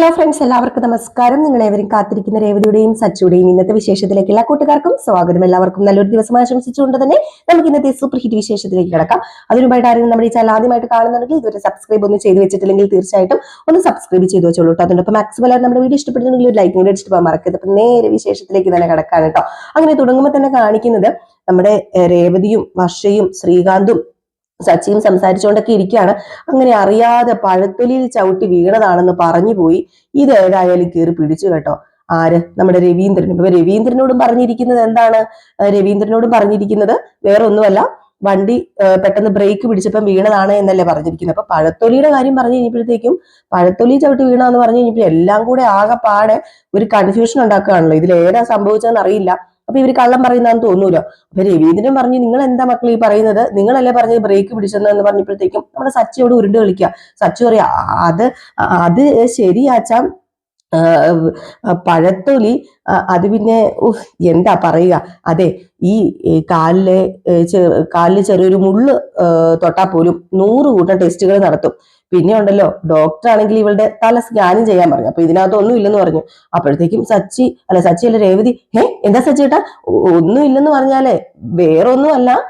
Hello friends എല്ലാവർക്കും നമസ്കാരം. നിങ്ങൾ ഏവരും കാത്തിരിക്കുന്ന രേവതിയുടെയും സച്ചുടെയും ഇന്നത്തെ വിശേഷത്തിലേക്ക് എല്ലാ കൂട്ടുകാർക്കും സ്വാഗതം. എല്ലാവർക്കും നല്ലൊരു ദിവസം ആശംസിച്ചുകൊണ്ട് തന്നെ നമുക്ക് ഇന്നത്തെ സൂപ്പർ ഹിറ്റ് വിശേഷത്തിലേക്ക് കിടക്കാം. അതിനുമായിട്ട് ആരെങ്കിലും നമ്മുടെ ഈ ചാനൽ ആദ്യമായിട്ട് കാണുന്നുണ്ടെങ്കിൽ ഇതുവരെ സബ്സ്ക്രൈബ് ഒന്നും ചെയ്തു വെച്ചിട്ടില്ലെങ്കിൽ തീർച്ചയായിട്ടും ഒന്ന് സബ്സ്ക്രൈബ് ചെയ്ത് വെച്ചോളൂ കേട്ടോ അതിനൊപ്പം മാക്സിമം നമ്മുടെ വീഡിയോ ഇഷ്ടപ്പെടുന്നുണ്ടെങ്കിൽ ഒരു ലൈക്ക് കൂടി അടിച്ചിട്ട് പോകാൻ മറക്കരുത്. അപ്പം നേരെ വിശേഷത്തിലേക്ക് തന്നെ കിടക്കാണ് കേട്ടോ അങ്ങനെ തുടങ്ങുമ്പോൾ തന്നെ കാണിക്കുന്നത് നമ്മുടെ രേവതിയും വർഷയും ശ്രീകാന്തും സച്ചിയും സംസാരിച്ചുകൊണ്ടൊക്കെ ഇരിക്കുകയാണ്. അങ്ങനെ അറിയാതെ പഴത്തൊലിയിൽ ചവിട്ടി വീണതാണെന്ന് പറഞ്ഞു പോയി. ഇത് ഏതായാലും കയറി പിടിച്ചു കേട്ടോ. ആര്? നമ്മുടെ രവീന്ദ്രൻ. ഇപ്പൊ രവീന്ദ്രനോടും പറഞ്ഞിരിക്കുന്നത് എന്താണ്? രവീന്ദ്രനോടും പറഞ്ഞിരിക്കുന്നത് വേറെ ഒന്നുമല്ല വണ്ടി പെട്ടെന്ന് ബ്രേക്ക് പിടിച്ചപ്പം വീണതാണ് എന്നല്ലേ പറഞ്ഞിരിക്കുന്നത്. അപ്പൊ പഴത്തൊലിയുടെ കാര്യം പറഞ്ഞു കഴിഞ്ഞപ്പോഴത്തേക്കും പഴത്തൊലി ചവിട്ടി വീണാന്ന് പറഞ്ഞു കഴിഞ്ഞപ്പോൾ എല്ലാം കൂടെ ആകെ പാടെ ഒരു കൺഫ്യൂഷൻ ഉണ്ടാക്കുകയാണല്ലോ. ഇതിൽ ഏതാ സംഭവിച്ചതെന്ന് അറിയില്ല. അപ്പൊ ഇവർ കള്ളം പറയുന്നതെന്ന് തോന്നൂലോ? അപ്പൊ രവീന്ദ്രൻ പറഞ്ഞു നിങ്ങൾ എന്താ മക്കൾ ഈ പറയുന്നത്? നിങ്ങളല്ലേ പറഞ്ഞ് ബ്രേക്ക് പിടിച്ചെന്ന് പറഞ്ഞപ്പോഴത്തേക്കും നമ്മുടെ സച്ചിയോട് ഉരുണ്ട് കളിക്കുക സച്ചി പറയാ അത് അത് ശരിയാച്ചാ പഴത്തൊലി അത് പിന്നെ എന്താ പറയുക? അതെ ഈ കാലിലെ കാലിൽ ചെറിയൊരു മുള്ള് തൊട്ടാ തൊട്ടാൽ പോലും നൂറ് കൂട്ടം ടെസ്റ്റുകൾ നടത്തും. പിന്നെ ഉണ്ടല്ലോ ഡോക്ടർ ആണെങ്കിൽ ഇവളുടെ തല സ്കാനും ചെയ്യാൻ പറഞ്ഞു. അപ്പൊ ഇതിനകത്തൊന്നും ഇല്ലെന്ന് പറഞ്ഞു. അപ്പോഴത്തേക്കും സച്ചി അല്ല സച്ചി അല്ല രേവതി ഹേ എന്താ സച്ചി ഏട്ടാ? ഒന്നും ഇല്ലെന്ന് പറഞ്ഞാലേ വേറൊന്നും ഉം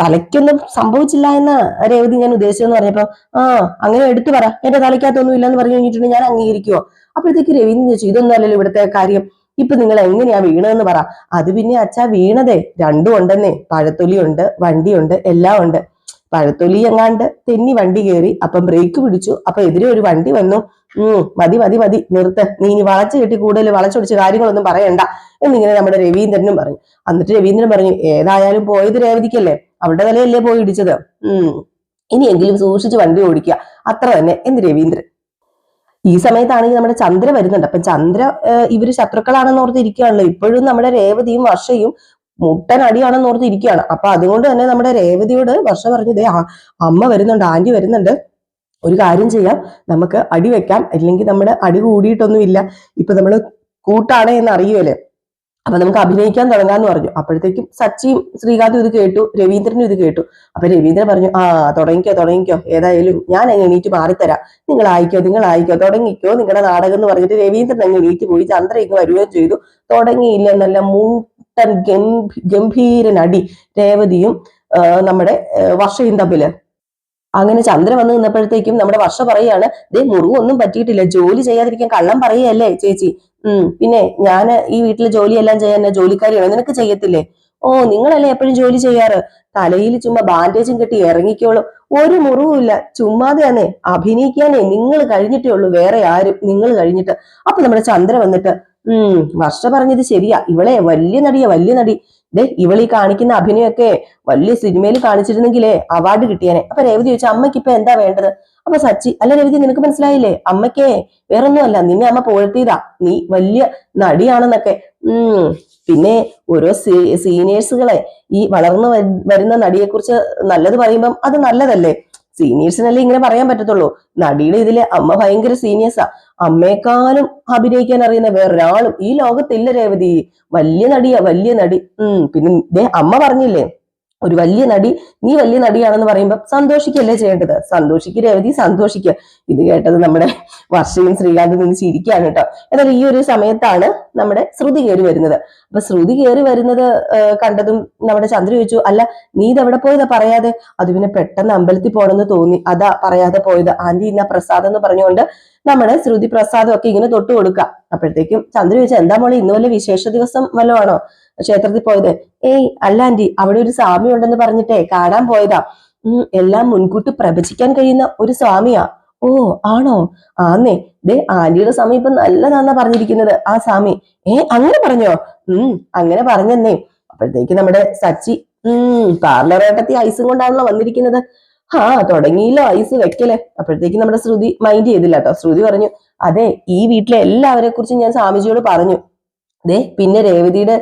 തലയ്ക്കൊന്നും സംഭവിച്ചില്ല എന്ന രേവതി ഞാൻ ഉദ്ദേശിച്ചെന്ന് പറഞ്ഞപ്പോ ആ അങ്ങനെ എടുത്തു പറ. എന്റെ തലയ്ക്കകത്തൊന്നും ഇല്ലെന്ന് പറഞ്ഞു കഴിഞ്ഞിട്ടുണ്ടെങ്കിൽ ഞാൻ അംഗീകരിക്കുവോ? അപ്പോഴത്തേക്ക് രവീന്ദ്രൻ ചോദിച്ചു ഇതൊന്നും അല്ലല്ലോ ഇവിടുത്തെ കാര്യം. ഇപ്പൊ നിങ്ങൾ എങ്ങനെയാ വീണതെന്ന് പറ. അത് പിന്നെ അച്ഛാ വീണതേ. രണ്ടും ഉണ്ടെന്നേ. പഴത്തൊലിയുണ്ട് വണ്ടിയുണ്ട് എല്ലാം ഉണ്ട് പഴത്തൊലി എങ്ങാണ്ട് തെന്നി വണ്ടി കയറി അപ്പം ബ്രേക്ക് പിടിച്ചു. അപ്പൊ എതിരെ ഒരു വണ്ടി വന്നു. ഉം മതി മതി മതി നിർത്ത്. നീ ഇനി വളച്ചു കെട്ടി കൂടുതൽ വളച്ചൊടിച്ച് കാര്യങ്ങളൊന്നും പറയണ്ട എന്നിങ്ങനെ നമ്മുടെ രവീന്ദ്രനും പറഞ്ഞു. എന്നിട്ട് രവീന്ദ്രൻ പറഞ്ഞു ഏതായാലും പോയത് രേവതിക്കല്ലേ? അവളുടെ തലയല്ലേ പോയി ഇടിച്ചത്? ഉം ഇനിയെങ്കിലും സൂക്ഷിച്ച് വണ്ടി ഓടിക്കുക. അത്ര തന്നെ എന്ന് രവീന്ദ്രൻ. ഈ സമയത്താണെങ്കിൽ നമ്മുടെ ചന്ദ്ര വരുന്നുണ്ട്. അപ്പൊ ചന്ദ്ര ഇവർ ശത്രുക്കളാണെന്ന് ഓർത്തിരിക്കുകയാണല്ലോ. ഇപ്പോഴും നമ്മുടെ രേവതിയും വർഷയും മുട്ടൻ അടിയാണെന്ന് ഓർത്ത് ഇരിക്കുകയാണ്. അപ്പൊ അതുകൊണ്ട് തന്നെ നമ്മുടെ രേവതിയോട് വർഷ പറഞ്ഞു ആ- അമ്മ വരുന്നുണ്ട് ആന്റി വരുന്നുണ്ട്. ഒരു കാര്യം ചെയ്യാം. നമുക്ക് അടി വെക്കാം. അല്ലെങ്കിൽ നമ്മുടെ അടി കൂടിയിട്ടൊന്നുമില്ല. ഇപ്പൊ നമ്മൾ കൂട്ടാണ് എന്ന് അറിയുമല്ലേ അപ്പൊ നമുക്ക് അഭിനയിക്കാൻ തുടങ്ങാന്ന് പറഞ്ഞു. അപ്പോഴത്തേക്കും സച്ചിയും ശ്രീകാന്തും ഇത് കേട്ടു. രവീന്ദ്രനും ഇത് കേട്ടു. അപ്പൊ രവീന്ദ്രൻ പറഞ്ഞു ആ തുടങ്ങിക്കോ തുടങ്ങിക്കോ. ഏതായാലും ഞാൻ അങ്ങ് എണീറ്റ് മാറിത്തരാം. നിങ്ങൾ ആയിക്കോ നിങ്ങൾ ആയിക്കോ. തുടങ്ങിക്കോ നിങ്ങളുടെ നാടകം എന്ന് പറഞ്ഞിട്ട് രവീന്ദ്രൻ അങ്ങ് എണീറ്റ് പോയി ചന്ദ്ര ഇങ്ങ് വരികയും ചെയ്തു. തുടങ്ങിയില്ല എന്നല്ല മുട്ടൻ ഗംഭീ- ഗംഭീരനടി രേവതിയും നമ്മുടെ വർഷയും തമ്മിൽ. അങ്ങനെ ചന്ദ്രൻ വന്ന് നിന്നപ്പോഴത്തേക്കും നമ്മുടെ വർഷ പറയാണ് ദേ മുറിവൊന്നും പറ്റിയിട്ടില്ല. ജോലി ചെയ്യാതിരിക്കാൻ കള്ളം പറയല്ലേ ചേച്ചി. ഉം പിന്നെ ഞാൻ ഈ വീട്ടിലെ ജോലിയെല്ലാം ചെയ്യാൻ ജോലിക്കാരിയാണ്. നിനക്ക് ചെയ്യത്തില്ലേ? ഓ നിങ്ങളല്ലേ എപ്പോഴും ജോലി ചെയ്യാറ്? തലയിൽ ചുമ്മാ ബാൻഡേജും കെട്ടി ഇറങ്ങിക്കോളും. ഒരു മുറിവുമില്ല ചുമ്മാതെയാന്നേ. അഭിനയിക്കാനേ. നിങ്ങൾ കഴിഞ്ഞിട്ടേ ഉള്ളൂ. വേറെ ആരും നിങ്ങൾ കഴിഞ്ഞിട്ട്. അപ്പൊ നമ്മുടെ ചന്ദ്ര വന്നിട്ട് ഉം വർഷ പറഞ്ഞത് ശരിയാ. ഇവളെ വലിയ നടിയ വലിയ നടി. ദേ ഇവളി കാണിക്കുന്ന അഭിനയൊക്കെ വലിയ സിനിമയിൽ കാണിച്ചിരുന്നെങ്കിലേ അവാർഡ് കിട്ടിയനെ. അപ്പൊ രേവതി ചോദിച്ചു അമ്മയ്ക്ക് ഇപ്പൊ എന്താ വേണ്ടത്? അപ്പൊ സച്ചി അല്ല രേവതി നിനക്ക് മനസ്സിലായില്ലേ? അമ്മയ്ക്കേ വേറൊന്നുമല്ല നിന്നെ അമ്മ പുകഴ്ത്തിയതാ. നീ വലിയ നടിയാണെന്നൊക്കെ. ഉം പിന്നെ ഓരോ സീനിയേഴ്സുകളെ ഈ വളർന്നു വരുന്ന വരുന്ന നടിയെക്കുറിച്ച് നല്ലത് പറയുമ്പം അത് നല്ലതല്ലേ? സീനിയേഴ്സിനല്ലേ ഇങ്ങനെ പറയാൻ പറ്റത്തുള്ളൂ? നടിയുടെ ഇതിലെ അമ്മ ഭയങ്കര സീനിയേഴ്സാ അമ്മയെക്കാളും അഭിനയിക്കാൻ അറിയുന്ന വേറൊരാളും ഈ ലോകത്തില്ല രേവതി. വലിയ നടിയാ വലിയ നടി. ഉം പിന്നെ അമ്മ പറഞ്ഞില്ലേ? ഒരു വലിയ നടി നീ വലിയ നടിയാണെന്ന് പറയുമ്പോൾ സന്തോഷിക്കല്ലേ ചെയ്യേണ്ടത്? സന്തോഷിക്കുക രേവതി സന്തോഷിക്കുക ഇത് കേട്ടത് നമ്മുടെ വർഷയും ശ്രീകാന്തും നിന്ന് ചിരിക്കുകയാണ് കേട്ടോ. എന്നാൽ ഈ ഒരു സമയത്താണ് നമ്മുടെ ശ്രുതി കയറി വരുന്നത്. അപ്പൊ ശ്രുതി കയറി വരുന്നത് കണ്ടതും നമ്മുടെ ചന്ദ്ര ചോദിച്ചു അല്ല നീ ഇതെവിടെ പോയതാ പറയാതെ? അത് പിന്നെ പെട്ടെന്ന് അമ്പലത്തിൽ പോണെന്ന് തോന്നി. അതാ പറയാതെ പോയത്. ആന്റി ഇന്ന പ്രസാദം എന്ന് പറഞ്ഞുകൊണ്ട് നമ്മുടെ ശ്രുതി പ്രസാദം ഒക്കെ ഇങ്ങനെ തൊട്ട് കൊടുക്കുക. അപ്പോഴത്തേക്കും ചന്ദ്ര ചോദിച്ചാൽ എന്താ മോളെ ഇന്ന് വല്ല വിശേഷ ദിവസം വല്ലതും ആണോ ക്ഷേത്രത്തിൽ പോയത് ഏയ് അല്ല ആന്റി അവിടെ ഒരു സ്വാമി ഉണ്ടെന്ന് പറഞ്ഞിട്ടേ കാണാൻ പോയതാ. ഉം എല്ലാം മുൻകൂട്ടി പ്രവചിക്കാൻ കഴിയുന്ന ഒരു സ്വാമിയാ. ഓ ആണോ? ആന്നേ. ദേ ആന്റിയുടെ സ്വാമി ഇപ്പൊ നല്ലതാന്നാ പറഞ്ഞിരിക്കുന്നത് ആ സ്വാമി. ഏ അങ്ങനെ പറഞ്ഞോ? ഉം അങ്ങനെ പറഞ്ഞെന്നേ. അപ്പോഴത്തേക്ക് നമ്മുടെ സച്ചി ഉം പാർലറേട്ടത്തി ഐസും കൊണ്ടാണല്ലോ വന്നിരിക്കുന്നത്. ആ തുടങ്ങിയില്ലോ ഐസ് വെക്കലേ. അപ്പോഴത്തേക്ക് നമ്മുടെ ശ്രുതി മൈൻഡ് ചെയ്തില്ല കേട്ടോ. ശ്രുതി പറഞ്ഞു അതെ ഈ വീട്ടിലെ എല്ലാവരെ കുറിച്ചും ഞാൻ സ്വാമിജിയോട് പറഞ്ഞു. അതെ പിന്നെ രേവതിയുടെ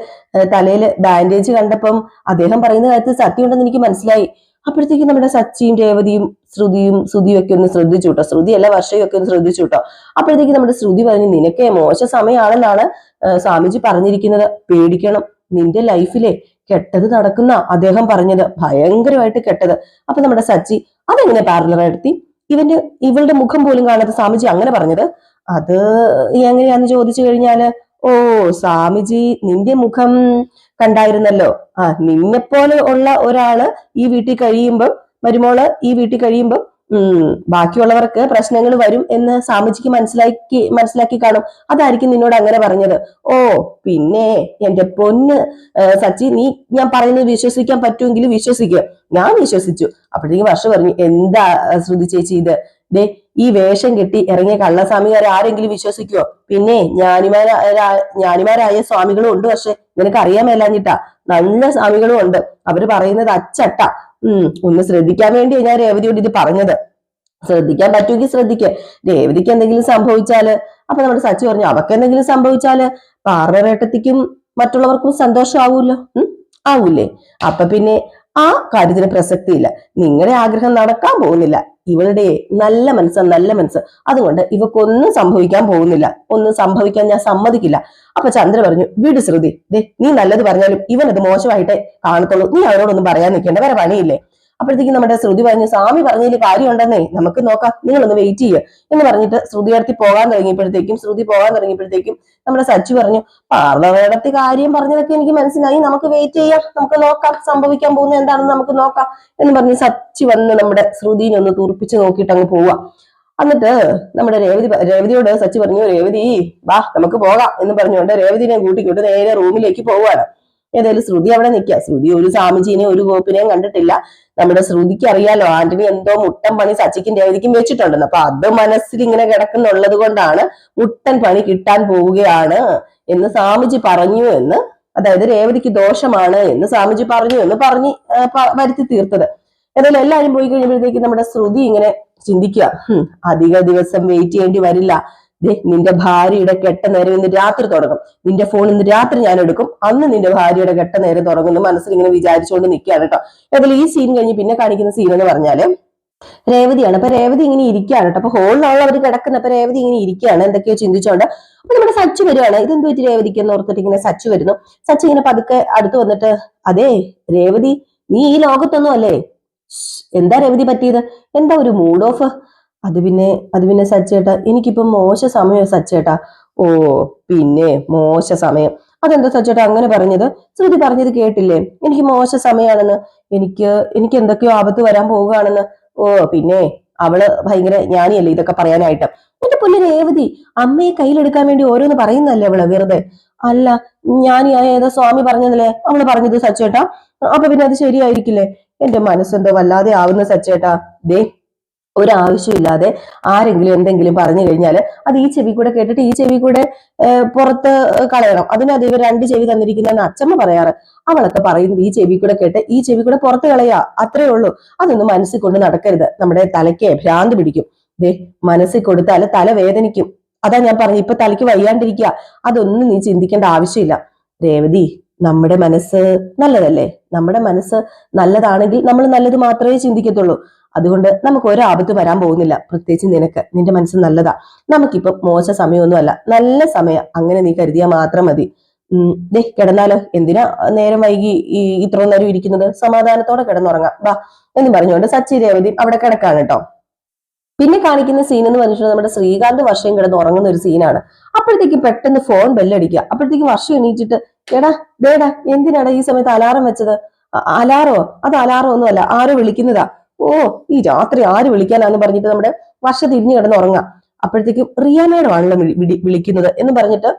തലയിൽ ബാൻഡേജ് കണ്ടപ്പം അദ്ദേഹം പറയുന്ന കാര്യത്തിൽ സത്യമുണ്ടെന്ന് എനിക്ക് മനസ്സിലായി. അപ്പോഴത്തേക്കും നമ്മുടെ സച്ചിയും രേവതിയും ശ്രുതിയും ശ്രുതിയും ഒക്കെ ഒന്ന് ശ്രദ്ധിച്ചു കേട്ടോ. ശ്രുതി അല്ല വർഷയും ഒക്കെ ഒന്ന് ശ്രദ്ധിച്ചു കേട്ടോ. അപ്പോഴത്തേക്ക് നമ്മുടെ ശ്രുതി പറഞ്ഞു നിനക്കേ മോശ സമയമാണെന്നാണ് സ്വാമിജി പറഞ്ഞിരിക്കുന്നത്. പേടിക്കണം. നിന്റെ ലൈഫിലെ കെട്ടത് നടക്കുന്ന അദ്ദേഹം പറഞ്ഞത് ഭയങ്കരമായിട്ട് കെട്ടത്. അപ്പൊ നമ്മുടെ സച്ചി അതെങ്ങനെ പാർലർ നടത്തി? ഇവന്റെ ഇവളുടെ മുഖം പോലും കാണാത്ത സ്വാമിജി അങ്ങനെ പറഞ്ഞത് അത് എങ്ങനെയാന്ന് ചോദിച്ചു കഴിഞ്ഞാൽ ഓ സ്വാമിജി നിന്റെ മുഖം കണ്ടായിരുന്നല്ലോ. ആ നിന്നെപ്പോലെ ഉള്ള ഒരാൾ ഈ വീട്ടിൽ കഴിയുമ്പം മരുമോൾ ഈ വീട്ടിൽ കഴിയുമ്പം ബാക്കിയുള്ളവർക്ക് പ്രശ്നങ്ങൾ വരും എന്ന് സ്വാമിജിക്ക് മനസ്സിലാക്കി മനസ്സിലാക്കി കാണും. അതായിരിക്കും നിന്നോട് അങ്ങനെ പറഞ്ഞത്. ഓ പിന്നെ എന്റെ പൊന്ന് സച്ചി നീ ഞാൻ പറയുന്നത് വിശ്വസിക്കാൻ പറ്റുമെങ്കിൽ വിശ്വസിക്കുക ഞാൻ വിശ്വസിച്ചു. അപ്പോഴത്തേക്ക് വർഷ പറഞ്ഞു എന്താ ശ്രുതി ചേച്ചി ഇത്? ദേ ഈ വേഷം കെട്ടി ഇറങ്ങിയ കള്ളസ്വാമികാരെ ആരെങ്കിലും വിശ്വസിക്കുവോ? പിന്നെ ജ്ഞാനിമാരായ ജ്ഞാനിമാരായ സ്വാമികളും ഉണ്ട് പക്ഷെ നിനക്ക് അറിയാൻ മേലാഞ്ഞിട്ടാ. നല്ല സ്വാമികളും ഉണ്ട്. അവർ പറയുന്നത് അച്ചട്ട. ഉം. ഒന്ന് ശ്രദ്ധിക്കാൻ വേണ്ടിയാ ഞാൻ രേവതിയോട് ഇത് പറഞ്ഞത്. ശ്രദ്ധിക്കാൻ പറ്റുമെങ്കിൽ ശ്രദ്ധിക്കുക രേവതിക്ക് എന്തെങ്കിലും സംഭവിച്ചാൽ അപ്പൊ നമ്മുടെ സച്ചി പറഞ്ഞു അവക്ക് എന്തെങ്കിലും സംഭവിച്ചാൽ പാർവവേട്ടത്തിക്കും മറ്റുള്ളവർക്കും സന്തോഷമാവൂല്ലോ. ഉം. ആവൂലേ. അപ്പൊ പിന്നെ ആ കാര്യത്തിന് പ്രസക്തിയില്ല. നിങ്ങളുടെ ആഗ്രഹം നടക്കാൻ പോകുന്നില്ല. ഇവളുടെ നല്ല മനസ്സ് നല്ല മനസ്സ്. അതുകൊണ്ട് ഇവക്കൊന്നും സംഭവിക്കാൻ പോകുന്നില്ല. ഒന്നും സംഭവിക്കാൻ ഞാൻ സമ്മതിക്കില്ല. അപ്പൊ ചന്ദ്ര പറഞ്ഞു വീട് ശ്രുതി. ദേ നീ നല്ലത് പറഞ്ഞാലും ഇവൻ അത് മോശമായിട്ടേ കാണത്തുള്ളൂ. നീ അവരോടൊന്നും പറയാൻ നിൽക്കേണ്ട. വേറെ പണിയില്ലേ? അപ്പോഴത്തേക്കും നമ്മുടെ ശ്രുതി പറഞ്ഞു സ്വാമി പറഞ്ഞതിൽ കാര്യമുണ്ടെന്നേ നമുക്ക് നോക്കാം നിങ്ങളൊന്ന് വെയിറ്റ് ചെയ്യുക എന്ന് പറഞ്ഞിട്ട് ശ്രുതി അടുത്ത് പോകാൻ തുടങ്ങിയപ്പോഴത്തേക്കും ശ്രുതി പോകാൻ തുടങ്ങിയപ്പോഴത്തേക്കും നമ്മുടെ സച്ചു പറഞ്ഞു പാർലവേടത്തി കാര്യം പറഞ്ഞതൊക്കെ എനിക്ക് മനസ്സിലായി നമുക്ക് വെയിറ്റ് ചെയ്യാം നമുക്ക് നോക്കാം സംഭവിക്കാൻ പോകുന്ന എന്താണെന്ന് നമുക്ക് നോക്കാം എന്ന് പറഞ്ഞ് സച്ചു വന്ന് നമ്മുടെ ശ്രുതിനെ ഒന്ന് തുറപ്പിച്ച് നോക്കിയിട്ട് അങ്ങ് പോവാ. എന്നിട്ട് നമ്മുടെ രേവതി രേവതിയോട് സച്ചി പറഞ്ഞു രേവതി വാ നമുക്ക് പോകാം എന്ന് പറഞ്ഞുകൊണ്ട് രേവതിനെ കൂട്ടിക്കൊണ്ട് നേരെ റൂമിലേക്ക് പോവാണ്. ഏതായാലും ശ്രുതി അവിടെ നിൽക്കുക. ശ്രുതി ഒരു സ്വാമിജീനെയും ഒരു ഗോപിനെയും കണ്ടിട്ടില്ല. നമ്മുടെ ശ്രുതിക്ക് അറിയാലോ ആന്റണി എന്തോ മുട്ടൻ പണി സച്ചിക്കും രേവതിക്കും വെച്ചിട്ടുണ്ടെന്ന്. അപ്പൊ അത് മനസ്സിൽ ഇങ്ങനെ കിടക്കുന്നുള്ളത് കൊണ്ടാണ് മുട്ടൻ പണി കിട്ടാൻ പോവുകയാണ് എന്ന് സ്വാമിജി പറഞ്ഞു എന്ന് അതായത് രേവതിക്ക് ദോഷമാണ് എന്ന് സ്വാമിജി പറഞ്ഞു എന്ന് പറഞ്ഞ് വരുത്തി തീർത്തത്. ഏതായാലും എല്ലാവരും പോയി കഴിയുമ്പോഴത്തേക്ക് നമ്മുടെ ശ്രുതി ഇങ്ങനെ ചിന്തിക്കുക. അധിക ദിവസം വെയിറ്റ് ചെയ്യേണ്ടി വരില്ല. നിന്റെ ഭാര്യയുടെ കെട്ട നേരം ഇന്ന് രാത്രി തുടങ്ങും. നിന്റെ ഫോൺ ഇന്ന് രാത്രി ഞാൻ എടുക്കും. അന്ന് നിന്റെ ഭാര്യയുടെ കെട്ട നേരം തുടങ്ങുന്നു മനസ്സിൽ ഇങ്ങനെ വിചാരിച്ചുകൊണ്ട് നിൽക്കുകയാണ് കേട്ടോ. ഏതായാലും ഈ സീൻ കഴിഞ്ഞ് പിന്നെ കാണിക്കുന്ന സീൻ എന്ന് പറഞ്ഞാൽ രേവതിയാണ്. അപ്പൊ രേവതി ഇങ്ങനെ ഇരിക്കുകയാണ് കേട്ടോ. അപ്പൊ ഹോളിലുള്ള അവർ കിടക്കുന്ന. അപ്പൊ രേവതി ഇങ്ങനെ ഇരിക്കുകയാണ്. എന്തൊക്കെയോ ചിന്തിച്ചോണ്ട് അപ്പൊ നമ്മുടെ സച്ചു വരുവാണ്. ഇതെന്ത് പറ്റി രേവതിക്ക് എന്ന് ഓർത്തിട്ട് ഇങ്ങനെ സച്ചു വരുന്നു. സച്ചു ഇങ്ങനെ പതുക്കെ അടുത്ത് വന്നിട്ട് അതെ രേവതി നീ ഈ ലോകത്തൊന്നും അല്ലേ? എന്താ രേവതി പറ്റിയത്? എന്താ ഒരു മൂഡ് ഓഫ് അത് പിന്നെ അത് പിന്നെ സച്ചേട്ടാ എനിക്കിപ്പോ മോശ സമയം സച്ചേട്ടാ. ഓ പിന്നെ മോശ സമയം. അതെന്താ സച്ചേട്ടാ അങ്ങനെ പറഞ്ഞത്? ശ്രുതി പറഞ്ഞത് കേട്ടില്ലേ? എനിക്ക് മോശ സമയമാണെന്ന് എനിക്ക് എനിക്ക് എന്തൊക്കെയോ ആപത്ത് വരാൻ പോവുകയാണെന്ന്. ഓ പിന്നെ അവൾ ഭയങ്കര ജ്ഞാനിയല്ലേ ഇതൊക്കെ പറയാനായിട്ട്. എന്റെ പുല്ല് രേവതി അമ്മയെ കയ്യിലെടുക്കാൻ വേണ്ടി ഓരോന്ന് പറയുന്നല്ലേ അവൾ വെറുതെ? അല്ല ജ്ഞാനിയായ ഏതാ സ്വാമി പറഞ്ഞതല്ലേ അവൾ പറഞ്ഞത് സച്ചേട്ടാ? അപ്പൊ പിന്നെ അത് ശരിയായിരിക്കില്ലേ? എന്റെ മനസ്സെന്തോ വല്ലാതെ ആവുന്ന സച്ചേട്ടാ. ദേ ഒരാവശ്യമില്ലാതെ ആരെങ്കിലും എന്തെങ്കിലും പറഞ്ഞു കഴിഞ്ഞാൽ അത് ഈ ചെവി കൂടെ കേട്ടിട്ട് ഈ ചെവി കൂടെ പുറത്ത് കളയണം. അതിനത് ഇവർ രണ്ട് ചെവി തന്നിരിക്കുന്നതെന്ന് അച്ഛമ്മ പറയാറ്. അവളൊക്കെ പറയുന്നത് ഈ ചെവി കൂടെ കേട്ട് ഈ ചെവി കൂടെ പുറത്ത് കളയാ. അത്രേ ഉള്ളൂ. അതൊന്നും മനസ്സിൽ കൊണ്ട് നടക്കരുത്. നമ്മുടെ തലയ്ക്ക് ഭ്രാന്ത് പിടിക്കും. ദേ മനസ്സിൽ കൊടുത്താൽ തല വേദനിക്കും. അതാ ഞാൻ പറഞ്ഞു ഇപ്പൊ തലയ്ക്ക് വയ്യാണ്ടിരിക്കുക അതൊന്നും നീ ചിന്തിക്കേണ്ട ആവശ്യമില്ല. രേവതി നമ്മുടെ മനസ്സ് നല്ലതല്ലേ? നമ്മുടെ മനസ്സ് നല്ലതാണെങ്കിൽ നമ്മൾ നല്ലത് മാത്രമേ ചിന്തിക്കത്തുള്ളൂ. അതുകൊണ്ട് നമുക്ക് ഒരു ആപത്ത് വരാൻ പോകുന്നില്ല. പ്രത്യേകിച്ച് നിനക്ക്. നിന്റെ മനസ്സ് നല്ലതാ. നമുക്കിപ്പം മോശ സമയമൊന്നുമല്ല. നല്ല സമയം. അങ്ങനെ നീ കരുതിയാൽ മാത്രം മതി. ദേ കിടന്നാലോ? എന്തിനാ നേരം വൈകി ഈ ഇത്ര നേരം ഇരിക്കുന്നത്? സമാധാനത്തോടെ കിടന്നുറങ്ങാം. വാ എന്ന് പറഞ്ഞുകൊണ്ട് സച്ചി രേവതി അവിടെ കിടക്കാണ് കേട്ടോ. പിന്നെ കാണിക്കുന്ന സീൻ എന്ന് പറഞ്ഞിട്ട് നമ്മുടെ ശ്രീകാന്ത് വർഷയും കിടന്ന് ഉറങ്ങുന്ന ഒരു സീനാണ് അപ്പോഴത്തേക്ക് പെട്ടെന്ന് ഫോൺ ബെല്ലടിക്കുക അപ്പോഴത്തേക്ക് വർഷം എണീച്ചിട്ട് എടാ ദേടാ എന്തിനാടാ ഈ സമയത്ത് അലാറം വെച്ചത്? അലാറോ? അത് അലാറോ ഒന്നുമല്ല. ആരോ വിളിക്കുന്നതാ. ഓ ഈ രാത്രി ആര് വിളിക്കാനാന്ന് പറഞ്ഞിട്ട് നമ്മുടെ വർഷ തിരിഞ്ഞു കിടന്ന് ഉറങ്ങാം. അപ്പോഴത്തേക്കും റിയ മേഡം ആണല്ലോ വിളി- വിളി- വിളിക്കുന്നത് എന്ന് പറഞ്ഞിട്ട്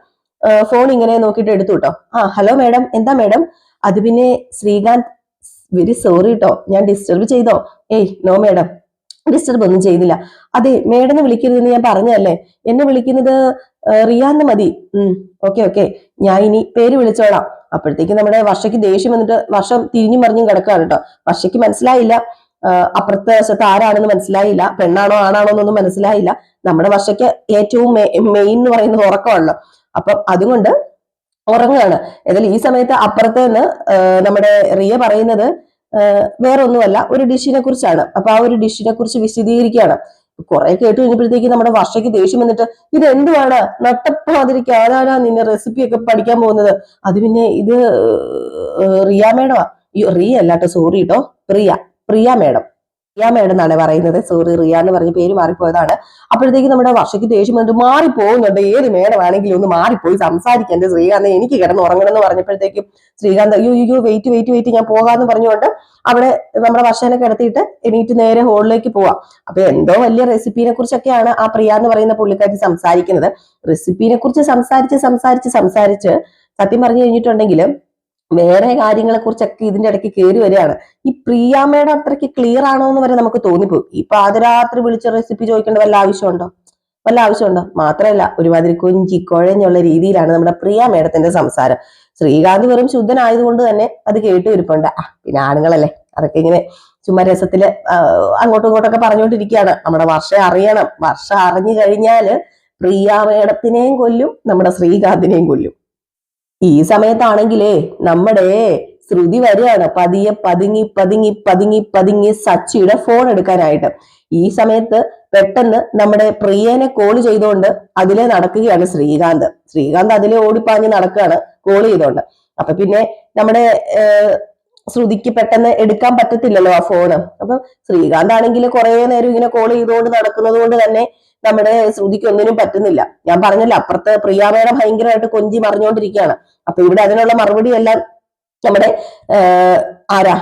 ഫോൺ ഇങ്ങനെ നോക്കിയിട്ട് എടുത്തു കേട്ടോ. ആ ഹലോ മേഡം എന്താ മേഡം? അത് പിന്നെ ശ്രീകാന്ത് വെരി സോറി കേട്ടോ ഞാൻ ഡിസ്റ്റർബ് ചെയ്തോ? ഏയ് നോ മേഡം ഡിസ്റ്റർബ് ഒന്നും ചെയ്തില്ല അതെ മേഡം വിളിക്കരുതെന്ന് ഞാൻ പറഞ്ഞല്ലേ എന്നെ വിളിക്കുന്നത് റിയാന്ന് മതി. ഉം ഓക്കെ ഓക്കെ ഞാൻ ഇനി പേര് വിളിച്ചോളാം. അപ്പോഴത്തേക്ക് നമ്മുടെ വർഷയ്ക്ക് ദേഷ്യം വന്നിട്ട് വർഷം തിരിഞ്ഞു മറിഞ്ഞും കിടക്കാണ് കേട്ടോ. വർഷയ്ക്ക് മനസ്സിലായില്ല. അപ്പുറത്തെ വശത്ത് ആരാണെന്ന് മനസ്സിലായില്ല പെണ്ണാണോ ആണാണോ എന്നൊന്നും മനസ്സിലായില്ല. നമ്മുടെ വർഷയ്ക്ക് ഏറ്റവും മെയിൻ എന്ന് പറയുന്നത് ഉറക്കമാണല്ലോ. അപ്പൊ അതുകൊണ്ട് ഉറങ്ങുകയാണ്. ഏതായാലും ഈ സമയത്ത് അപ്പുറത്ത് നിന്ന് നമ്മുടെ റിയ പറയുന്നത് ആ, വേറെ ഒന്നുമല്ല ഒരു ഡിഷിനെ കുറിച്ചാണ്. അപ്പൊ ആ ഒരു ഡിഷിനെ കുറിച്ച് വിശദീകരിക്കുകയാണ്. കുറെ കേട്ട് കഴിഞ്ഞപ്പോഴത്തേക്ക് നമ്മുടെ വർഷയ്ക്ക് ദേഷ്യം വന്നിട്ട് ഇത് എന്തുവാണ് നട്ടപ്പാതിരിക്ക് ആരാണ് നിന്നെ റെസിപ്പി ഒക്കെ പഠിക്കാൻ പോകുന്നത്? അത് പിന്നെ ഇത് റിയ മേഡമാ. റിയ അല്ലാട്ടോ സോറി കേട്ടോ പ്രിയ പ്രിയ മേഡം. പ്രിയ മേഡം എന്നാണ് പറയുന്നത്. സോറി റിയ എന്ന് പറഞ്ഞ പേര് മാറിപ്പോയതാണ്. അപ്പോഴത്തേക്ക് നമ്മുടെ വർഷയ്ക്ക് ദേഷ്യം വന്നിട്ട് മാറിപ്പോകുന്നുണ്ട്. ഏത് മേഡമാണെങ്കിലും ഒന്ന് മാറിപ്പോയി സംസാരിക്കേണ്ട ശ്രീകാന്ത് എനിക്ക് കിടന്ന് ഉറങ്ങണം എന്ന് പറഞ്ഞപ്പോഴത്തേക്കും ശ്രീകാന്ത് അയ്യോ അയ്യോ വെയിറ്റ് വെയിറ്റ് വെയിറ്റ് ഞാൻ പോകാന്ന് പറഞ്ഞുകൊണ്ട് അവിടെ നമ്മുടെ വർഷനെ കിടത്തിയിട്ട് എണീറ്റ് നേരെ ഹോളിലേക്ക് പോവാം. അപ്പൊ എന്തോ വലിയ റെസിപ്പിനെ കുറിച്ചൊക്കെയാണ് ആ പ്രിയ എന്ന് പറയുന്ന പുള്ളിക്കാരി സംസാരിക്കുന്നത്. റെസിപ്പിനെ കുറിച്ച് സംസാരിച്ച് സംസാരിച്ച് സംസാരിച്ച് സത്യം പറഞ്ഞു കഴിഞ്ഞിട്ടുണ്ടെങ്കിൽ വേറെ കാര്യങ്ങളെ കുറിച്ചൊക്കെ ഇതിന്റെ ഇടയ്ക്ക് കയറി വരികയാണ്. ഈ പ്രിയാമ്മയുടെ അത്രയ്ക്ക് ക്ലിയർ ആണോ എന്ന് വരെ നമുക്ക് തോന്നിപ്പോകും ഈ പാതിരാത്രി വിളിച്ച റെസിപ്പി ചോദിക്കേണ്ട വല്ല ആവശ്യമുണ്ടോ? വല്ല ആവശ്യമുണ്ടോ? മാത്രമല്ല ഒരുമാതിരി കൊഞ്ചി കുഴഞ്ഞുള്ള രീതിയിലാണ് നമ്മുടെ പ്രിയ മേഡത്തിന്റെ സംസാരം. ശ്രീകാന്ത് വെറും ശുദ്ധനായതുകൊണ്ട് തന്നെ അത് കേട്ട് ഇരിപ്പുണ്ട്. ആ പിന്നെ ആണുങ്ങളല്ലേ? അതൊക്കെ ഇങ്ങനെ ചുമ്മാ രസത്തിൽ അങ്ങോട്ടും ഇങ്ങോട്ടൊക്കെ പറഞ്ഞുകൊണ്ടിരിക്കുകയാണ്. നമ്മുടെ വർഷം അറിയണം. വർഷം അറിഞ്ഞു കഴിഞ്ഞാൽ പ്രിയ മേഡത്തിനെയും കൊല്ലും നമ്മുടെ ശ്രീകാന്തിനെയും കൊല്ലും. ഈ സമയത്താണെങ്കിലേ നമ്മുടെ ശ്രുതി വരികയാണ്. പതിയെ പതുങ്ങി പതുങ്ങി പതുങ്ങി പതുങ്ങി സച്ചിയുടെ ഫോൺ എടുക്കാനായിട്ട്. ഈ സമയത്ത് പെട്ടെന്ന് നമ്മുടെ പ്രിയനെ കോൾ ചെയ്തുകൊണ്ട് അതിലെ നടക്കുകയാണ് ശ്രീകാന്ത്. ശ്രീകാന്ത് അതിലെ ഓടിപ്പാഞ്ഞ് നടക്കുകയാണ് കോൾ ചെയ്തുകൊണ്ട് അപ്പൊ പിന്നെ നമ്മുടെ ശ്രുതിക്ക് പെട്ടെന്ന് എടുക്കാൻ പറ്റത്തില്ലല്ലോ ആ ഫോണ് അപ്പൊ ശ്രീകാന്ത് ആണെങ്കിൽ കുറെ നേരം ഇങ്ങനെ കോൾ ചെയ്തുകൊണ്ട് നടക്കുന്നത് കൊണ്ട് തന്നെ നമ്മുടെ ശ്രുതിക്ക് ഒന്നിനും പറ്റുന്നില്ല. ഞാൻ പറഞ്ഞല്ലോ അപ്പുറത്ത് പ്രിയാമേടെ ഭയങ്കരമായിട്ട് കൊഞ്ചി മറിഞ്ഞുകൊണ്ടിരിക്കുകയാണ് അപ്പൊ ഇവിടെ അതിനുള്ള മറുപടി എല്ലാം നമ്മുടെ ആരാ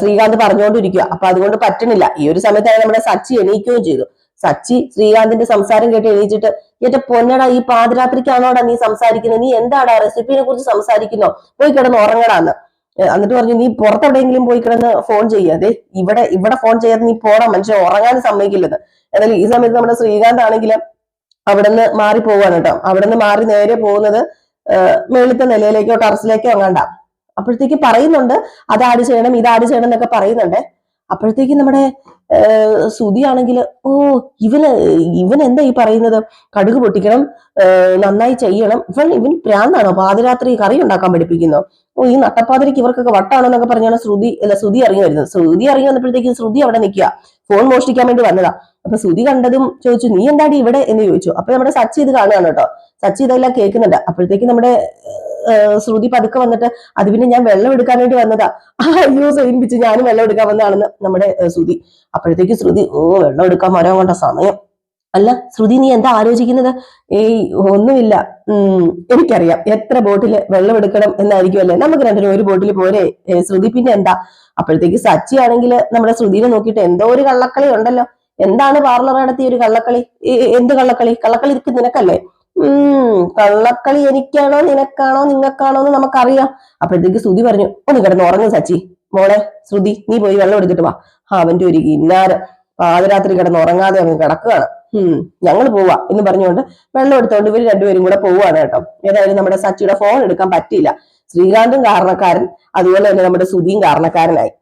ശ്രീകാന്ത് പറഞ്ഞുകൊണ്ടിരിക്കുക അപ്പൊ അതുകൊണ്ട് പറ്റണില്ല. ഈ ഒരു സമയത്താണ് നമ്മുടെ സച്ചി എണീക്കുകയും ചെയ്തു. സച്ചി ശ്രീകാന്തിന്റെ സംസാരം കേട്ട് എണീച്ചിട്ട് എന്റെ പൊന്നടാ ഈ പാതിരാത്രിക്കാണോടാ നീ സംസാരിക്കുന്നത് നീ എന്താടാ റെസിപ്പിനെ കുറിച്ച് സംസാരിക്കുന്നോ? പോയി കിടന്ന് ഉറങ്ങടാന്ന്. എന്നിട്ട് പറഞ്ഞു നീ പുറത്തെവിടെയെങ്കിലും പോയി കിടന്ന് ഫോൺ ചെയ്യാതെ ഇവിടെ ഇവിടെ ഫോൺ ചെയ്യാതെ നീ പോടാ മനുഷ്യൻ ഉറങ്ങാൻ സമ്മതിക്കില്ലെന്ന് എന്നാലും ഈ സമയത്ത് നമ്മുടെ ശ്രീകാന്ത് ആണെങ്കിൽ അവിടെ നിന്ന് മാറി പോവാണ് കേട്ടോ. അവിടെ നിന്ന് മാറി നേരെ പോകുന്നത് മേളിത്തെ നിലയിലേക്കോ ടെറസിലേക്കോ അങ്ങാണ്ട അപ്പോഴത്തേക്ക് പറയുന്നുണ്ട് അത് ആഡ് ചെയ്യണം ഇത് ആഡ് ചെയ്യണം എന്നൊക്കെ പറയുന്നുണ്ട്. അപ്പോഴത്തേക്ക് നമ്മുടെ ഏഹ്, സുധിയാണെങ്കിൽ ഓ ഇവന് ഇവൻ എന്താ ഈ പറയുന്നത്? കടുക് പൊട്ടിക്കണം നന്നായി ചെയ്യണം. ഇവൻ ഇവൻ പ്രാന്താണോ? പാതിരാത്രി കറി ഉണ്ടാക്കാൻ പഠിപ്പിക്കുന്നു. ഓ ഈ നട്ടപ്പാതിരിക്ക് ഇവർക്കൊക്കെ വട്ടാണെന്നൊക്കെ പറഞ്ഞാണ് ശ്രുതി അല്ല ശ്രുതി ഇറങ്ങി വരുന്നത്. ശ്രുതി ഇറങ്ങി വന്നപ്പോഴത്തേക്കും ശ്രുതി അവിടെ നിൽക്കുക. ഫോൺ മോഷ്ടിക്കാൻ വേണ്ടി വന്നതാ. അപ്പൊ ശ്രുതി കണ്ടതും ചോദിച്ചു നീ എന്താടി ഇവിടെ? എന്ന് ചോദിച്ചു. അപ്പൊ നമ്മുടെ സച്ചി ഇത് കാണുകയാണ് കേട്ടോ. സച്ചി ഇതെല്ലാം കേൾക്കുന്നുണ്ട്. അപ്പോഴത്തേക്ക് നമ്മുടെ ശ്രുതി പതുക്കെ വന്നിട്ട് അത് പിന്നെ ഞാൻ വെള്ളം എടുക്കാൻ വേണ്ടി വന്നതാ. അയ്യോ സേമിപ്പിച്ച് ഞാനും വെള്ളം എടുക്കാൻ വന്നതാണെന്ന് നമ്മുടെ ശ്രുതി. അപ്പോഴത്തേക്ക് ശ്രുതി ഓ വെള്ളം എടുക്കാൻ വരാൻ കൊണ്ട സമയം. അല്ല ശ്രുതി നീ എന്താ ആലോചിക്കുന്നത്? ഏയ് ഒന്നുമില്ല. ഉം എനിക്കറിയാം. എത്ര ബോട്ടിൽ വെള്ളം എടുക്കണം എന്നായിരിക്കും അല്ലേ നമുക്ക് രണ്ടിനും ഒരു ബോട്ടിൽ പോരെ. ശ്രുതി പിന്നെ എന്താ? അപ്പോഴത്തേക്ക് സച്ചി ആണെങ്കിൽ നമ്മുടെ ശ്രുതിനെ നോക്കിയിട്ട് എന്തോ ഒരു കള്ളക്കളി ഉണ്ടല്ലോ. എന്താണ് പാർലർ നടത്തിയ ഒരു കള്ളക്കളി? എന്ത് കള്ളക്കളി? കള്ളക്കളി നിനക്കല്ലേ? ഉം കള്ളക്കളി എനിക്കാണോ നിനക്കാണോ നിങ്ങൾക്കാണോ എന്ന് നമുക്കറിയാം. അപ്പോഴത്തേക്ക് ശ്രുതി പറഞ്ഞു ഒന്ന് കിടന്ന് ഉറങ്ങും സച്ചി. മോളെ ശ്രുതി നീ പോയി വെള്ളം എടുത്തിട്ട് വാ. അവന്റെ ഒരു കിന്നാരം. പാതിരാത്രി കിടന്ന് ഉറങ്ങാതെ അങ്ങ് കിടക്കുകയാണ്. ഉം ഞങ്ങൾ പോവാ എന്ന് പറഞ്ഞുകൊണ്ട് വെള്ളം എടുത്തോണ്ട് ഇവർ രണ്ടുപേരും കൂടെ പോവാണ് കേട്ടോ. ഏതായാലും നമ്മുടെ സച്ചിയുടെ ഫോൺ എടുക്കാൻ പറ്റിയില്ല. ശ്രീകാന്തും കാരണക്കാരൻ അതുപോലെ തന്നെ നമ്മുടെ സുധിയും കാരണക്കാരനായി.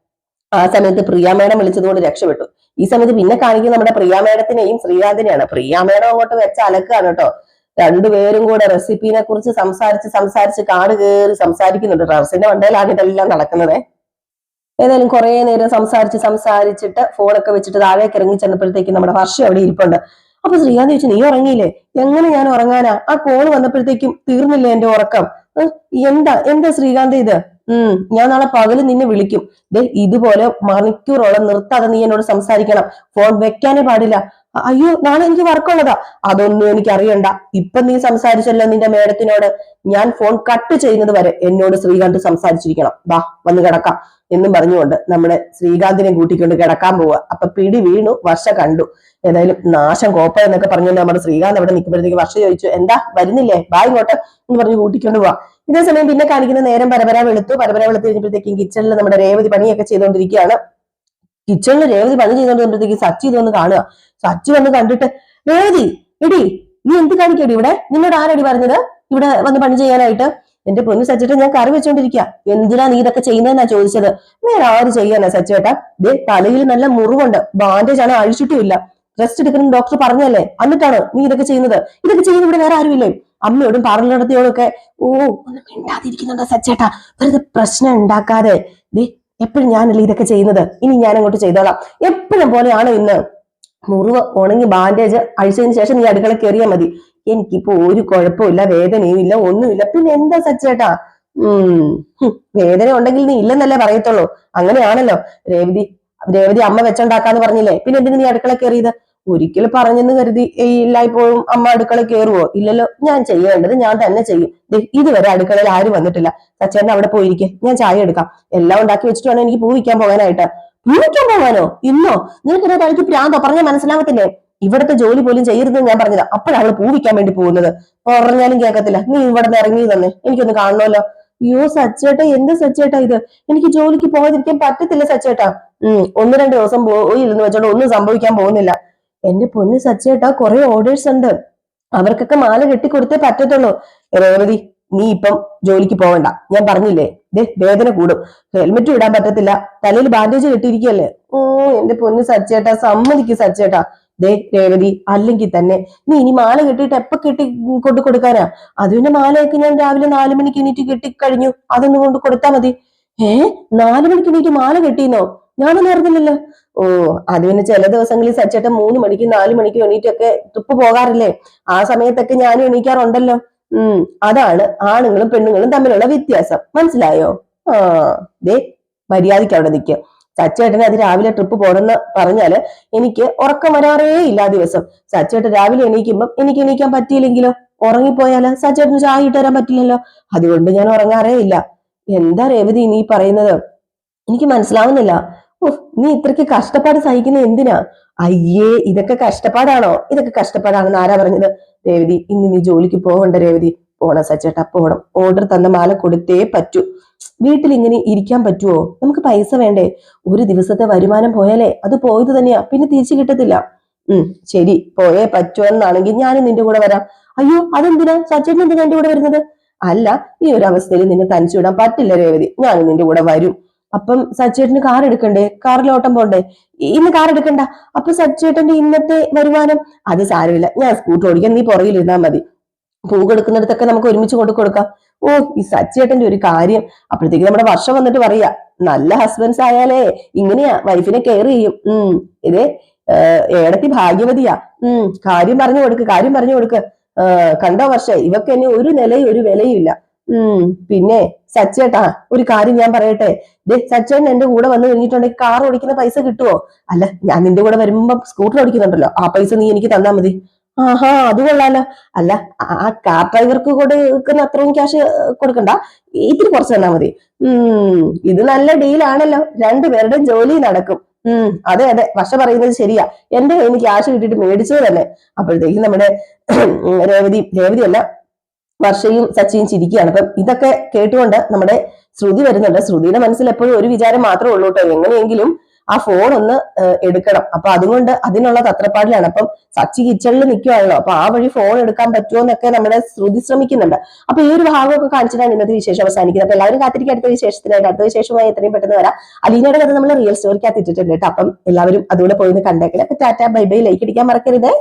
ആ സമയത്ത് പ്രിയ മേഡം വിളിച്ചതുകൊണ്ട് രക്ഷപ്പെട്ടു. ഈ സമയത്ത് പിന്നെ കാണിക്കുന്ന നമ്മുടെ പ്രിയ മേഡത്തിനെയും ശ്രീകാന്തിനെയാണ്. പ്രിയ അങ്ങോട്ട് വെച്ച അലക്കാണ് കേട്ടോ. രണ്ടുപേരും കൂടെ റെസിപ്പിനെ കുറിച്ച് സംസാരിച്ച് സംസാരിച്ച് കാട് കയറി സംസാരിക്കുന്നുണ്ട് ടെറസിന്റെ മണ്ടയിലാണ് ഇതെല്ലാം നടക്കുന്നത്. ഏതായാലും കുറെ നേരം സംസാരിച്ച് സംസാരിച്ചിട്ട് ഫോണൊക്കെ വെച്ചിട്ട് താഴേക്ക് ഇറങ്ങി ചെന്നപ്പോഴത്തേക്ക് നമ്മുടെ വർഷം അവിടെ ഇരിപ്പുണ്ട്. അപ്പൊ ശ്രീകാന്ത് ചോദിച്ചു നീ ഉറങ്ങിയില്ലേ? എങ്ങനെ ഞാൻ ഉറങ്ങാനാ? ആ കോൾ വന്നപ്പോഴത്തേക്കും തീർന്നില്ലേ എന്റെ ഉറക്കം? എന്താ? എന്താ ശ്രീകാന്ത് ഇത്? ഉം ഞാൻ നാളെ പകൽ നിന്നെ വിളിക്കും. ഇതുപോലെ മണിക്കൂറോളം നിർത്താതെ നീ എന്നോട് സംസാരിക്കണം. ഫോൺ വെക്കാനേ പാടില്ല. അയ്യോ നാളെ എനിക്ക് വർക്കുള്ളതാ അതൊന്നും എനിക്ക് അറിയണ്ട ഇപ്പൊ നീ സംസാരിച്ചല്ലോ നിന്റെ മേഡത്തിനോട്. ഞാൻ ഫോൺ കട്ട് ചെയ്യുന്നത് വരെ എന്നോട് ശ്രീകാന്ത് സംസാരിച്ചിരിക്കണം. വാ വന്ന് കിടക്കാം. എന്നും പറഞ്ഞുകൊണ്ട് നമ്മുടെ ശ്രീകാന്തിനെ കൂട്ടിക്കൊണ്ട് കിടക്കാൻ പോവുക അപ്പൊ പിടി വീണു വർഷ കണ്ടു. ഏതായാലും നാശം കോപ്പ എന്നൊക്കെ പറഞ്ഞുകൊണ്ട് നമ്മുടെ ശ്രീകാന്ത് അവിടെ നിൽക്കുമ്പോഴത്തേക്ക് വർഷ ചോദിച്ചു എന്താ വരുന്നില്ലേ? ബാ ഇങ്ങോട്ട്. എന്ന് പറഞ്ഞ് കൂട്ടിക്കൊണ്ട് പോവാ. ഇതേ സമയം പിന്നെ കാണിക്കുന്ന നേരം പരപര വെളുത്തു. പരപര വെളുത്ത് കഴിഞ്ഞപ്പോഴത്തേക്കും കിച്ചണിൽ നമ്മുടെ രേവതി പണിയൊക്കെ ചെയ്തുകൊണ്ടിരിക്കുകയാണ്. കിച്ചണിൽ രേവതി പണി ചെയ്തുകൊണ്ടിരുന്നപ്പോഴത്തേക്ക് സച്ചി ഇതൊന്ന് കാണുക. സച്ചി വന്ന് കണ്ടിട്ട് വേദി എടി നീ എന്ത് കാണിക്കടി ഇവിടെ? നിന്നോട് ആരടി പറഞ്ഞത്? ഇവിടെ വന്ന് പണി ചെയ്യാനായിട്ട്? എന്റെ പൊന്നു സച്ചേട്ടൻ ഞാൻ കറി വെച്ചോണ്ടിരിക്കുക എന്തിനാ നീ ഇതൊക്കെ ചെയ്യുന്നതെന്നാ ചോദിച്ചത്? വേറെ ആര് ചെയ്യാനാ സച്ചേട്ടാ ദേ തലയിൽ നല്ല മുറിവുണ്ട്. ബാൻഡേജ് ആണ് അഴിച്ചിട്ടുമില്ല റെസ്റ്റ് എടുക്കണം ഡോക്ടർ പറഞ്ഞല്ലേ? എന്നിട്ടാണ് നീ ഇതൊക്കെ ചെയ്യുന്നത്? ഇതൊക്കെ ചെയ്യുന്ന ഇവിടെ വേറെ ആരുമില്ലേ? അമ്മയോടും പാർലറിനടത്തിയോടും ഒക്കെ ഓ ഒന്നും മിണ്ടാതിരിക്കുന്നുണ്ടോ സച്ചേട്ടാ വെറുതെ പ്രശ്നം ഉണ്ടാക്കാതെ. ദേ എപ്പോഴും ഞാനല്ലേ ഇതൊക്കെ ചെയ്യുന്നത്. ഇനി ഞാൻ അങ്ങോട്ട് ചെയ്തോളാം. എപ്പോഴും പോലെയാണോ ഇന്ന്? മുറിവ് ഉണങ്ങി ബാൻഡേജ് അഴിച്ചതിന് ശേഷം നീ അടുക്കള കയറിയാൽ മതി. എനിക്കിപ്പോ ഒരു കുഴപ്പമില്ല വേദനയും ഇല്ല ഒന്നുമില്ല. പിന്നെ എന്താ സച്ചേട്ടാ? ഉം വേദന ഉണ്ടെങ്കിൽ നീ ഇല്ലെന്നല്ലേ പറയത്തുള്ളൂ. അങ്ങനെയാണല്ലോ. രേവതി രേവതി അമ്മ വെച്ചുണ്ടാക്കാന്ന് പറഞ്ഞില്ലേ? പിന്നെ എന്തിനു നീ അടുക്കള കയറിയത് ഒരിക്കലും പറഞ്ഞെന്ന് കരുതി എല്ലായ്പ്പോഴും അമ്മ അടുക്കള കയറുവോ ഇല്ലല്ലോ ഞാൻ ചെയ്യേണ്ടത് ഞാൻ തന്നെ ചെയ്യും. ഇതുവരെ അടുക്കളയിൽ ആരും വന്നിട്ടില്ല. സച്ചേട്ടൻ അവിടെ പോയിരിക്കെ ഞാൻ ചായ എടുക്കാം. എല്ലാം ഉണ്ടാക്കി വെച്ചിട്ട് വേണം എനിക്ക് പൂ വിൽക്കാൻ പോകാനായിട്ട്. വിൽക്കാൻ പോകാനോ? ഇന്നോ? നിനക്ക് എന്നാ തനിക്ക് പ്രാന്തോ? പറഞ്ഞാൽ മനസ്സിലാകത്തില്ലേ ഇവിടുത്തെ ജോലി പോലും ചെയ്യരുതെന്ന് ഞാൻ പറഞ്ഞത്. അപ്പോഴാണ് പൂവിക്കാൻ വേണ്ടി പോകുന്നത്. പറഞ്ഞാലും കേൾക്കത്തില്ല. നീ ഇവിടെ നിന്ന് ഇറങ്ങി തന്നെ എനിക്കൊന്ന് കാണണമല്ലോ. അയ്യോ സച്ചേട്ട എന്ത് സച്ചേട്ടാ ഇത്? എനിക്ക് ജോലിക്ക് പോകാതിരിക്കാൻ പറ്റത്തില്ല സച്ചേട്ടാ. ഉം ഒന്ന് രണ്ട് ദിവസം പോയില്ലെന്ന് വെച്ചോണ്ട് ഒന്നും സംഭവിക്കാൻ പോകുന്നില്ല. എന്റെ പൊന്ന് സച്ചേട്ടാ കുറെ ഓർഡേഴ്സ് ഉണ്ട്. അവർക്കൊക്കെ മാല കെട്ടിക്കൊടുത്തേ പറ്റത്തുള്ളൂ. രേവതി നീ ഇപ്പം ജോലിക്ക് പോവണ്ട. ഞാൻ പറഞ്ഞില്ലേ? ദേ വേദന കൂടും. ഹെൽമെറ്റ് ഇടാൻ പറ്റത്തില്ല. തലയിൽ ബാൻഡേജ് കെട്ടിയിരിക്കല്ലേ ഓ എന്റെ പൊന്ന് സച്ചേട്ടാ സമ്മതിക്ക് സച്ചേട്ടാ. ദേ രേവതി അല്ലെങ്കിൽ തന്നെ നീ ഇനി മാല കെട്ടിയിട്ട് എപ്പ കെട്ടി കൊണ്ടു കൊടുക്കാനാ? അതിന്റെ മാലയൊക്കെ ഞാൻ രാവിലെ നാലു മണിക്ക് എണീറ്റ് കെട്ടിക്കഴിഞ്ഞു. അതൊന്നും കൊണ്ട് കൊടുത്താ മതി. ഏ നാലു മണിക്ക് എണീറ്റ് മാല കെട്ടിയെന്നോ ഞാനൊന്നും അറിഞ്ഞില്ലല്ലോ. ഓ അത് പിന്നെ ചില ദിവസങ്ങളിൽ സച്ചേട്ടൻ മൂന്ന് മണിക്ക് നാലു മണിക്ക് എണീറ്റൊക്കെ തുപ്പ് പോകാറില്ലേ? ആ സമയത്തൊക്കെ ഞാനും എണീക്കാറുണ്ടല്ലോ. ഉം. അതാണ് ആണുങ്ങളും പെണ്ണുങ്ങളും തമ്മിലുള്ള വ്യത്യാസം. മനസ്സിലായോ? ആ ദേ മര്യാദയ്ക്ക് അവിടെ നിൽക്കുക സച്ചേട്ടന് അത് രാവിലെ ട്രിപ്പ് പോണെന്ന് പറഞ്ഞാൽ എനിക്ക് ഉറക്കം വരാറേ ഇല്ല ദിവസം. സച്ചേട്ടൻ രാവിലെ എണീക്കുമ്പോൾ എനിക്ക് എണീക്കാൻ പറ്റിയില്ലെങ്കിലോ? ഉറങ്ങിപ്പോയാൽ സച്ചേട്ടന് ചായ ഇട്ട് തരാൻ പറ്റില്ലല്ലോ? അതുകൊണ്ട് ഞാൻ ഉറങ്ങാറേ ഇല്ല. എന്താ രേവതി നീ പറയുന്നത്? എനിക്ക് മനസ്സിലാവുന്നില്ല. ഓ നീ ഇത്രയ്ക്ക് കഷ്ടപ്പാട് സഹിക്കുന്ന എന്തിനാ? അയ്യേ ഇതൊക്കെ കഷ്ടപ്പാടാണോ? ഇതൊക്കെ കഷ്ടപ്പാടാണെന്ന് ആരാ പറഞ്ഞത്? രേവതി ഇന്ന് നീ ജോലിക്ക് പോകണ്ട രേവതി. പോണം സച്ചേട്ടാ പോണം. ഓർഡർ തന്ന മാല കൊടുത്തേ പറ്റൂ. വീട്ടിൽ ഇങ്ങനെ ഇരിക്കാൻ പറ്റുമോ നമുക്ക് പൈസ വേണ്ടേ? ഒരു ദിവസത്തെ വരുമാനം പോയാലേ അത് പോയത് തന്നെയാ. പിന്നെ തിരിച്ചു കിട്ടത്തില്ല. ഉം ശരി. പോയേ പറ്റുമോ എന്നാണെങ്കിൽ ഞാനും നിന്റെ കൂടെ വരാം. അയ്യോ അതെന്തിനാ? സച്ചേട്ടൻ എന്തിനാ എന്റെ കൂടെ വരുന്നത്? അല്ല ഈ ഒരു അവസ്ഥയിൽ നിന്നെ തനിച്ചു വിടാൻ പറ്റില്ല രേവതി. ഞാനും നിന്റെ കൂടെ വരും. അപ്പം സച്ചേട്ടന് കാർ എടുക്കണ്ടേ? കാറിൽ ഓട്ടം പോണ്ടേ? ഇന്ന് കാർ എടുക്കണ്ട. അപ്പൊ സച്ചേട്ടന്റെ ഇന്നത്തെ വരുമാനം? അത് സാരമില്ല. ഞാൻ സ്കൂട്ടർ ഓടിക്കാൻ നീ പുറകിലിരുന്നാ മതി. പൂ കൊടുക്കുന്നിടത്തൊക്കെ നമുക്ക് ഒരുമിച്ച് കൊണ്ടു കൊടുക്കാം. ഓ ഈ സച്ചേട്ടന്റെ ഒരു കാര്യം. അപ്പോഴത്തേക്ക് നമ്മുടെ വർഷം വന്നിട്ട് പറയാ നല്ല ഹസ്ബൻഡ്സ് ആയാലേ ഇങ്ങനെയാ വൈഫിനെ കെയർ ചെയ്യും. ഉം ഇതേ ഏടത്തി ഭാഗ്യവതിയാ. ഉം കാര്യം പറഞ്ഞു കൊടുക്ക് കാര്യം പറഞ്ഞു കൊടുക്ക്. കണ്ടോ വർഷം ഇവക്ക് ഒരു നിലയും ഒരു വിലയും ഇല്ല. ഉം. പിന്നെ സച്ചേട്ടാ ഒരു കാര്യം ഞാൻ പറയട്ടെ. ദേ സച്ചേട്ടൻ എന്റെ കൂടെ വന്നു കഴിഞ്ഞിട്ടുണ്ടെങ്കിൽ കാർ ഓടിക്കുന്ന പൈസ കിട്ടുവോ? അല്ല ഞാൻ നിന്റെ കൂടെ വരുമ്പോ സ്കൂട്ടർ ഓടിക്കുന്നുണ്ടല്ലോ. ആ പൈസ നീ എനിക്ക് തന്നാ മതി. ആഹാ അത് കൊള്ളാലോ. അല്ല ആ കാർ ഡ്രൈവർക്ക് കൊടുക്കുന്ന അത്രയും ക്യാഷ് കൊടുക്കണ്ട. ഇതിന് കുറച്ച് തന്നാ മതി. ഉം. ഇത് നല്ല ഡീലാണല്ലോ രണ്ടുപേരുടെയും ജോലി നടക്കും. ഉം. അതെ അതെ. വർഷ പറയുന്നത് ശരിയാ. എന്റെ കയ്യിൽ നിന്ന് ക്യാഷ് കിട്ടിയിട്ട് മേടിച്ചത് തന്നെ. അപ്പോഴത്തേക്കും നമ്മുടെ രേവതി രേവതി അല്ല വർഷയും സച്ചിയും ചിരിക്കുകയാണ്. അപ്പം ഇതൊക്കെ കേട്ടുകൊണ്ട് നമ്മുടെ ശ്രുതി വരുന്നുണ്ട്. ശ്രുതിയുടെ മനസ്സിൽ എപ്പോഴും ഒരു വിചാരം മാത്രമേ ഉള്ളൂ കേട്ടോ. എങ്ങനെയെങ്കിലും ആ ഫോൺ ഒന്ന് എടുക്കണം. അപ്പൊ അതുകൊണ്ട് അതിനുള്ള തത്രപ്പാടിലാണ്. അപ്പം സച്ചി കിച്ചണിൽ നിൽക്കുകയാണല്ലോ അപ്പൊ ആ വഴി ഫോൺ എടുക്കാൻ പറ്റുമോ എന്നൊക്കെ നമ്മുടെ ശ്രുതി ശ്രമിക്കുന്നുണ്ട്. അപ്പൊ ഈ ഒരു ഭാഗമൊക്കെ കാണിച്ചിട്ടാണ് ഇന്നത്തെ വിശേഷം അവസാനിക്കുന്നത്. അപ്പൊ എല്ലാവരും കാത്തിരിക്കുക അടുത്ത വിശേഷത്തിനായിട്ട് അടുത്ത വിശേഷമായി എത്രയും പെട്ടെന്ന് വരാം. അലീനയുടെ കഥ നമ്മൾ റിയൽ സ്റ്റോറിക്കകത്ത് ഇട്ടിട്ടുണ്ട് കേട്ടോ. അപ്പം എല്ലാവരും അതുകൂടെ പോയി കണ്ടേക്കണേ. അപ്പൊ ടാറ്റ ബൈ ബൈ. ലൈക്ക് അടിക്കാൻ മറക്കരുത്.